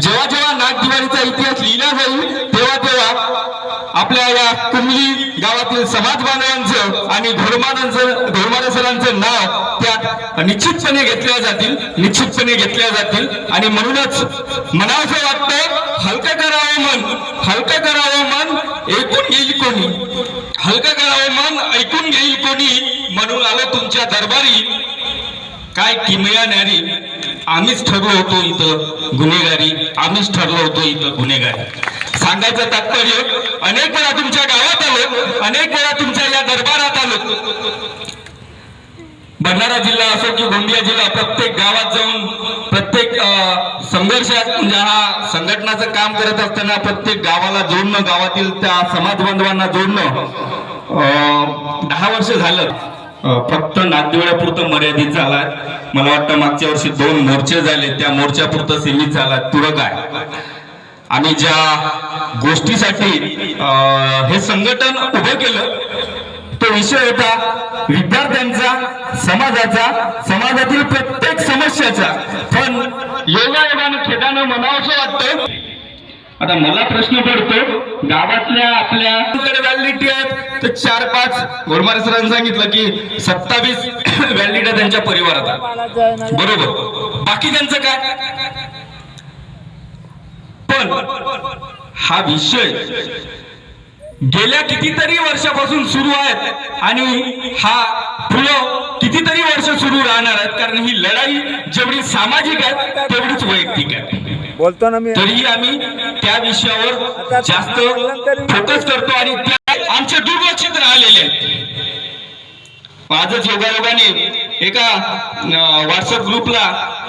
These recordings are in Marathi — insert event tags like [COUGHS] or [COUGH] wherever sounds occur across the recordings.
जेव्हा जेव्हा नागदिवाळीचा इतिहास लिहिला जाईल तेव्हा तेव्हा आपल्या या कुंभली गावातील समाज बांधवांचं आणि घोडमारांचं घोडमारे सरांचं नाव त्यात निश्चितपणे घेतल्या जातील निश्चितपणे घेतल्या जातील. आणि म्हणूनच मनावं वाटतं हलकं करावं मन हलकं करावं मन ऐकून येईल कोणी. हलकं करावं मन ऐकून घेईल कोणी म्हणून आलं तुमच्या दरबारी. काय किमया न्यारी. आम्हीच ठरलो होतो इथं. गुन्हेगारी. आम्हीच ठरलो होतो इथं गुन्हेगारी. सांगायचं तात्पर्य अनेक वेळा तुमच्या गावात आलो अनेक वेळा तुमच्या या दरबारात आलो. भंडारा जिल्हा असो की गोंदिया जिल्हा प्रत्येक गावात जाऊन प्रत्येक संघर्षात म्हणजे हा संघटनाचं काम करत असताना प्रत्येक गावाला जोडणं गावातील त्या समाज बांधवांना जोडणं दहा वर्ष झालं. फक्त नागदेवड्यापुरतं मर्यादित झाला मला वाटतं मागच्या वर्षी दोन मोर्चे झाले त्या मोर्चापुरतं सीमित झाला तुरं काय? आम्ही ज्या गोष्टीसाठी हे संघटन उभं केलं तो विषय होता विद्यार्थ्यांचा समाजाचा समाजातील प्रत्येक समस्याचा. पण योगायोगानं खेदानं म्हणावंसं वाटतं आता मला प्रश्न पडतो गावातल्या आपल्या व्हॅलिडिटी आहेत. तर चार पाच गोरमारे सरांनी सांगितलं की सत्तावीस [COUGHS] व्हॅलिडिटी त्यांच्या परिवारात. बरोबर. बाकी त्यांचं काय? पण हा विषय गेल्या कितीतरी वर्षापासून सुरू आहेत आणि हा पुढं कितीतरी वर्ष सुरू राहणार आहेत कारण ही लढाई जेवढी सामाजिक आहे तेवढीच वैयक्तिक आहे. बोलतो ना मी. तरीही आम्ही त्या विषयावर जास्त फोकस करतो आणि आमचे दुर्लक्षित राहिलेले आजच योगायोगाने एका व्हॉट्सअप ग्रुपला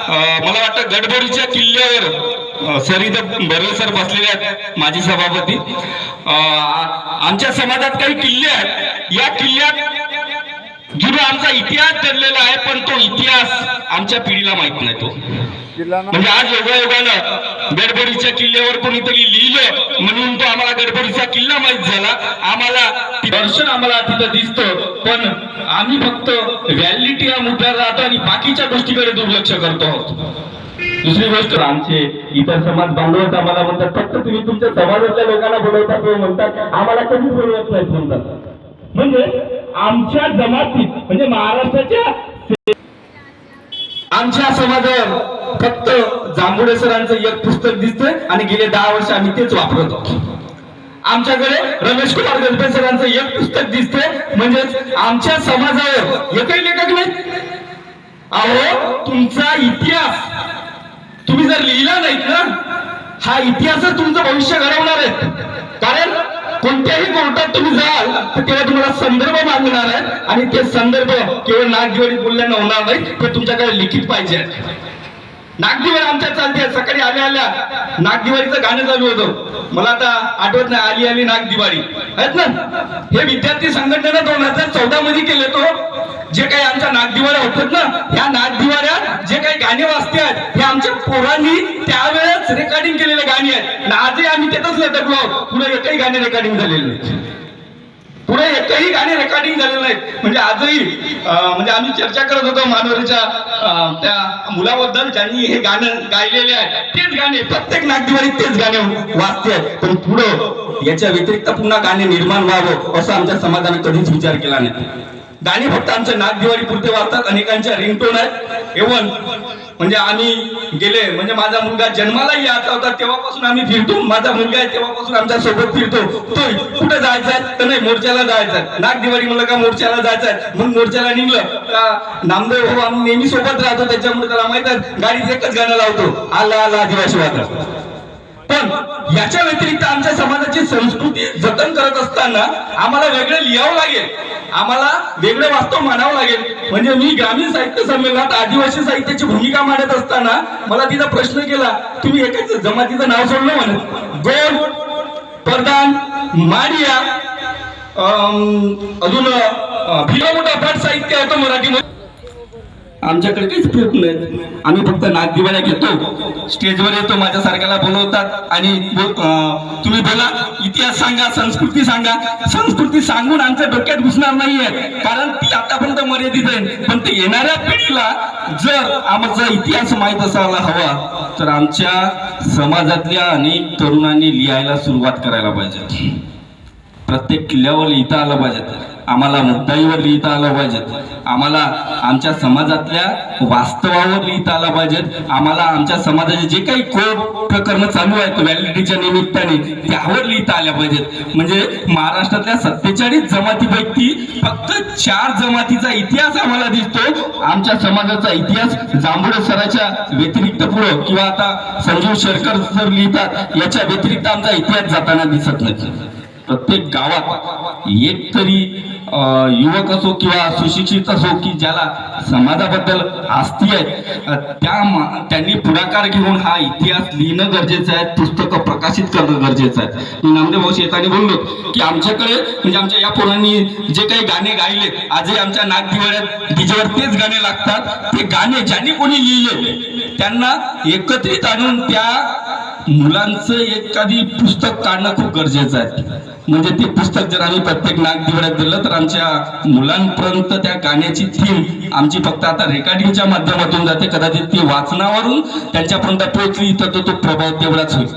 मला वाटतं गडबडीच्या किल्ल्यावर सर इथं बर्वे सर बसलेले आहेत माजी सभापती. आमच्या समाजात काही किल्ले आहेत. या किल्ल्यात जुना आमचा इतिहास ठरलेला आहे पण तो इतिहास आमच्या पिढीला माहीत नाही तो. म्हणजे आज योगायोगानं गडबडीच्या किल्ल्यावर कोणीतरी लिहिलं म्हणून तो आम्हाला गडबडीचा किल्ला माहीत झाला. आम्हाला ती दर्शन आम्हाला तिथं दिसतं पण आम्ही फक्त व्हॅलिडिटी या मुद्द्यावर राहतो आणि बाकीच्या गोष्टीकडे दुर्लक्ष करतो आहोत. दुसरी गोष्ट आमचे इतर समाज बांधवच आम्हाला म्हणतात फक्त तुम्ही तुमच्या समाजातल्या लोकांना बोलवता किंवा म्हणतात आम्हाला कधी बोलवत नाहीत म्हणतात. म्हणजे आमच्या जमातीत म्हणजे महाराष्ट्राच्या आमच्या समाजावर फक्त जांभुडे सरांचं एक पुस्तक दिसतंय आणि गेले दहा वर्ष आम्ही तेच वापरतो आमच्याकडे रमेश कुमार गणपे सरांचं एक पुस्तक दिसतंय म्हणजेच आमच्या समाजावर एकही लेखक नाही. अहो तुमचा इतिहास तुम्ही जर लिहिला नाहीत ना हा इतिहासच तुमचं भविष्य घडवणार आहे. कारण कोणत्याही कोर्टात तुम्ही जाल तर तेव्हा तुम्हाला संदर्भ मागणार आहे. आणि ते संदर्भ केवळ नागदिवाळी बोलल्यानं होणार नाही ते तुमच्याकडे लिखित पाहिजे नागदिवाळी आमच्या चालते सकाळी आल्या आल्या. नागदिवाळीचं गाणं चालू होतं. मला आता आठवत नाही आली आली नागदिवाळी आहेत ना? हे विद्यार्थी संघटनेनं दोन हजार चौदा मध्ये केले तो. जे काही आमच्या नागदिवाळ्या होतात ना ह्या नागदिवाळ्यात जे काही गाणे वाजते आहेत हे आमच्या पोरांनी त्यावेळेस रेकॉर्डिंग केलेले गाणी आहेत. आजही आम्ही त्यातच लटकलो आहोत. पुढे एकही गाणे रेकॉर्डिंग झालेले नाही. पुढे एकही गाणे रेकॉर्डिंग झालेलं नाहीत. म्हणजे आजही म्हणजे आम्ही चर्चा करत होतो मानवरीच्या त्या मुलाबद्दल ज्यांनी हे गाणं गायलेले आहे. तेच गाणे प्रत्येक नागदिवाळीत तेच गाणे वाचते आहेत पण पुढं याच्या व्यतिरिक्त पुन्हा गाणे निर्माण व्हावं असं आमच्या समाजाने कधीच विचार केला नाही. गाणी फक्त आमच्या नागदिवाळी पुरते वाचतात अनेकांच्या रिंगटोन आहेत. एवन म्हणजे आम्ही गेले म्हणजे माझा मुलगा जन्मालाही आता होता तेव्हापासून आम्ही फिरतो. माझा मुलगा आहे तेव्हापासून आमच्यासोबत फिरतो. तो कुठे जायचा आहे? तर नाही मोर्चाला जायचं आहे. नागदिवाळी म्हणलं का मोर्चाला जायचं आहे? मग मोर्चाला निघलं का नामदेव हो आम्ही नेहमी सोबत राहतो त्याच्यामुळे त्याला माहीत आहे गाडीत एकच गाणं लावतो आला आला आदिवासी वादळ. पण याच्या व्यतिरिक्त आमच्या समाजाची संस्कृती जतन करत असताना आम्हाला वेगळं लिहावं लागेल. आम्हाला वेगळं वास्तव मानावं लागेल. म्हणजे मी ग्रामीण साहित्य संमेलनात आदिवासी साहित्याची भूमिका मांडत असताना मला तिथं प्रश्न केला तुम्ही एकाच जमातीचं नाव सोडलं म्हणे गोड प्रधान माडिया अं, अजून अं, मोठा पाठ साहित्य होतं मराठीमध्ये. आमच्याकडे काहीच प्रयत्न नाही आम्ही फक्त नागदिवाळ्या घेतो. स्टेजवर येतो माझ्यासारख्याला बोलवतात आणि तुम्ही बोला इतिहास सांगा संस्कृती सांगा. संस्कृती सांगून आमच्या डोक्यात घुसणार नाहीये. कारण ती आतापर्यंत मर्यादित आहे. पण ते येणाऱ्या पिढीला जर आमचा इतिहास माहीत असायला हवा तर आमच्या समाजातल्या अनेक तरुणांनी लिहायला सुरुवात करायला पाहिजे. प्रत्येक किल्ल्यावर लिहिता आलं पाहिजे. आम्हाला मुद्दाईवर लिहिता आलं पाहिजेत. आम्हाला आमच्या समाजातल्या वास्तवावर लिहिता आलं पाहिजेत. आम्हाला आमच्या समाजाचे जे काही कोर्ट प्रकरण चालू आहेत व्हॅलिडिटीच्या निमित्ताने त्यावर लिहिता आल्या पाहिजेत. म्हणजे महाराष्ट्रातल्या सत्तेचाळीस जमातीपैकी फक्त चार जमातीचा इतिहास आम्हाला दिसतो. आमच्या समाजाचा इतिहास जांभुडे सराच्या व्यतिरिक्त पुढं किंवा आता संजीव शेरकर सर लिहितात याच्या व्यतिरिक्त आमचा इतिहास जाताना दिसत नाही. प्रत्येक गावात एक तरी युवक असो किंवा सुशिक्षित असो की ज्याला समाजाबद्दल आस्ती आहे त्या त्यांनी पुढाकार घेऊन हा इतिहास लिहिणं गरजेचं आहे पुस्तकं प्रकाशित करणं गरजेचं आहे. मी नामदेव भाऊ शेताने बोललो की आमच्याकडे म्हणजे आमच्या या पोरांनी जे काही गाणे गायले आजही आमच्या नागदिवाळ्यात डीजेवर तेच गाणे लागतात. ते गाणे ज्यांनी कोणी लिहिले त्यांना एकत्रित आणून त्या मुलांचं एखादी पुस्तक काढणं खूप गरजेचं आहे. म्हणजे ते पुस्तक जर आम्ही प्रत्येक नागदिवड्यात दिलं तर आमच्या मुलांपर्यंत त्या गाण्याची थीम आमची फक्त आता रेकॉर्डिंगच्या माध्यमातून जाते. कदाचित ती वाचनावरून त्यांच्यापर्यंत पोहोचली तर तो तो प्रभाव तेवढाच होईल.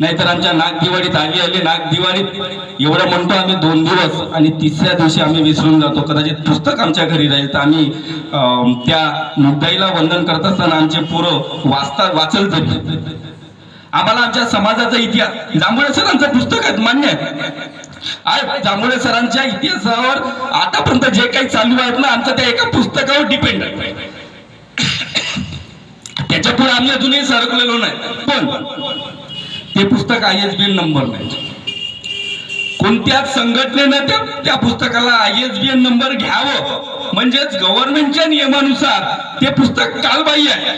नाहीतर आमच्या नागदिवाळीत आली आली नागदिवाळीत एवढं म्हणतो आम्ही दोन दिवस आणि तिसऱ्या दिवशी आम्ही विसरून जातो. कदाचित पुस्तक आमच्या घरी राहील तर आम्ही त्या मुद्दाईला वंदन करत असताना आमचे पोरं वाचता वाचल तरी. आम्हाला आमच्या समाजाचा इतिहास जांभळे सरांचं पुस्तक आहे मान्य आहे आहे सरांच्या इतिहासावर आतापर्यंत जे काही चालू आहेत ना आमचं त्या एका पुस्तकावर डिपेंड आहे. त्याच्या पुढे आम्ही अजूनही सरकलेलो नाही. पण हे पुस्तक I S B N number नाही कोणत्याच संघटनेनं त्या त्या पुस्तकाला I S B N number घ्यावं? म्हणजेच गव्हर्नमेंटच्या नियमानुसार ते पुस्तक कालबाह्य आहे.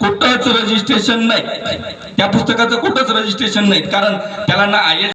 कुठंच रजिस्ट्रेशन नाही. त्या पुस्तकाचं कुठंच रजिस्ट्रेशन नाही कारण त्याला ना आय एस